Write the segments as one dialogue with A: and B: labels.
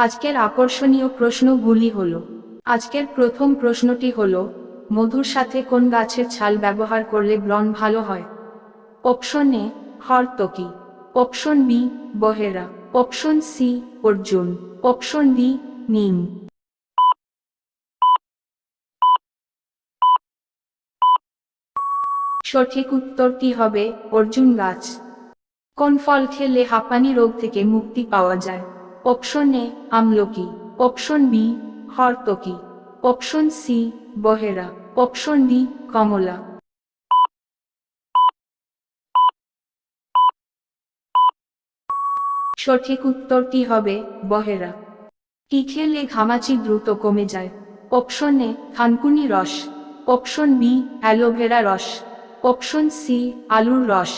A: আজকের আকর্ষণীয় প্রশ্নগুলি হল, আজকের প্রথম প্রশ্নটি হল, মধুর সাথে কোন গাছের ছাল ব্যবহার করলে ব্রণ ভালো হয়? অপশন এ হরতকি। অপশন বি বহেরা। অপশন সি অর্জুন। অপশন ডি নিম। সঠিক উত্তরটি হবে? অর্জুন গাছ। কোন ফল খেলে হাঁপানি রোগ থেকে মুক্তি পাওয়া যায়? অপশন এ আমলকি অপশন বি হরতকি অপশন সি বহেরা অপশন ডি কমলা সঠিক উত্তরটি হবে বহেরা। কি খেলে ঘামাচি দ্রুত কমে যায়? অপশন এ থানকুনি রস। অপশন বি অ্যালোভেরা রস। অপশন সি আলুর রস।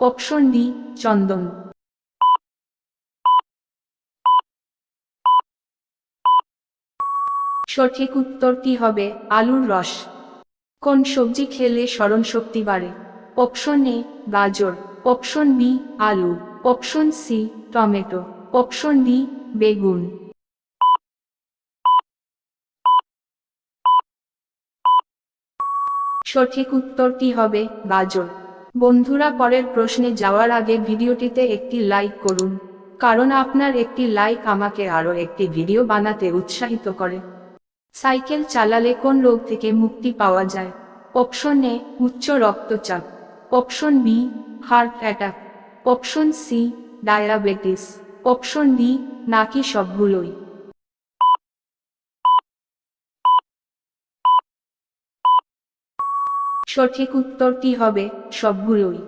A: অপশন ডি চন্দন। সঠিক উত্তরটি হবে? আলুর রস। কোন সবজি খেলে স্মরণ শক্তি বাড়ে? অপশন এ গাজর। অপশন বি আলু। Option C tomato. Option D বেগুন। সঠিক উত্তরটি হবে? গাজর। বন্ধুরা, পরের প্রশ্নে যাওয়ার আগে ভিডিওটিতে একটি লাইক করুন। কারণ আপনার একটি লাইক আমাকে আরও একটি ভিডিও বানাতে উৎসাহিত করে। সাইকেল চালালে কোন রোগ থেকে মুক্তি পাওয়া যায়? অপশন এ, উচ্চ রক্তচাপ। Option B, heart attack. Option C, diabetes. Option D, নাকি সবগুলোই। সঠিক উত্তরটি হবে? সবগুলোই।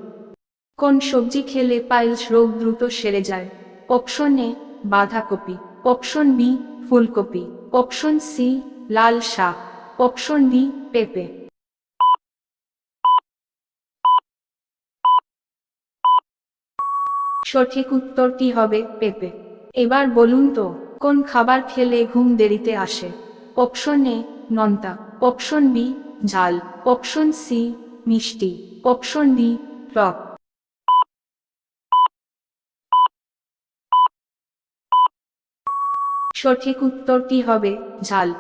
A: কোন সবজি খেলে পাইলস রোগ দ্রুত সেরে যায়? অপশন এ, বাঁধাকপি। অপশন বি, ফুলকপি। অপশন সি লাল শাক। অপশন ডি পেঁপে। সঠিক উত্তরটি হবে পেঁপে। এবার বলুন তো, কোন খাবার খেলে ঘুম দেরিতে আসে? অপশন এ নন্তা। অপশন বি ঝাল। অপশন সি মিষ্টি। অপশন ডি টক। সঠিক উত্তরটি হবে ঝাল।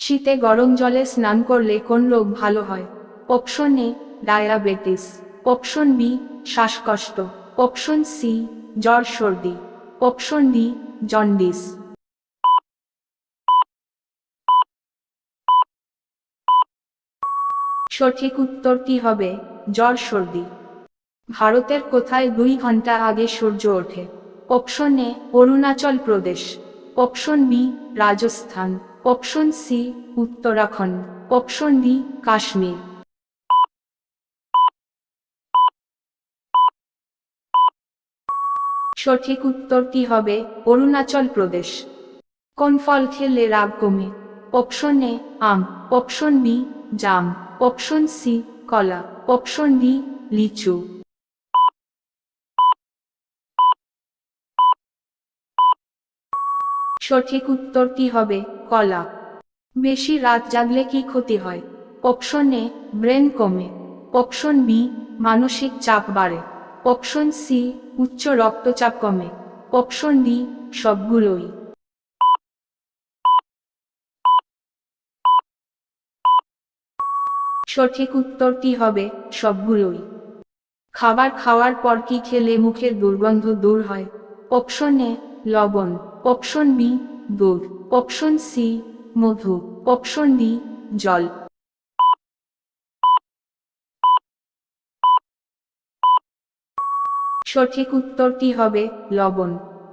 A: শীতে গরম জলে স্নান করলে কোন রোগ ভালো হয়? Option A diabetes option B শ্বাসকষ্ট। অপশন সি জ্বর, সর্দি। অপশন ডি জন্ডিস সঠিক উত্তরটি হবে? জ্বর, সর্দি। ভারতের কোথায় দুই ঘণ্টা আগে সূর্য ওঠে? Option A Arunachal Pradesh. Option B Rajasthan. Option C, Uttarakhand. Option D, Kashmir. সঠিক উত্তরটি হবে? অরুণাচল প্রদেশ। কোন ফল খেলে রাগ কমে। অপশন এ, আম। অপশন বি, জাম। অপশন সি, কলা। অপশন ডি, লিচু। সঠিক উত্তরটি হবে? কলা। বেশি রাত জাগলে কি ক্ষতি হয়? অপশন এ ব্রেন কমে। অপশন বি মানসিক চাপ বাড়ে। অপশন সি উচ্চ রক্তচাপ কমে। অপশন ডি সবগুলোই। সঠিক উত্তরটি হবে? সবগুলোই। খাবার খাওয়ার পর কি খেলে মুখের দুর্গন্ধ দূর হয়? অপশন এ লবণ। অপশন বি দুধ। অপশন সি মধু। অপশন ডি জল। সঠিক উত্তরটি হবে লবণ।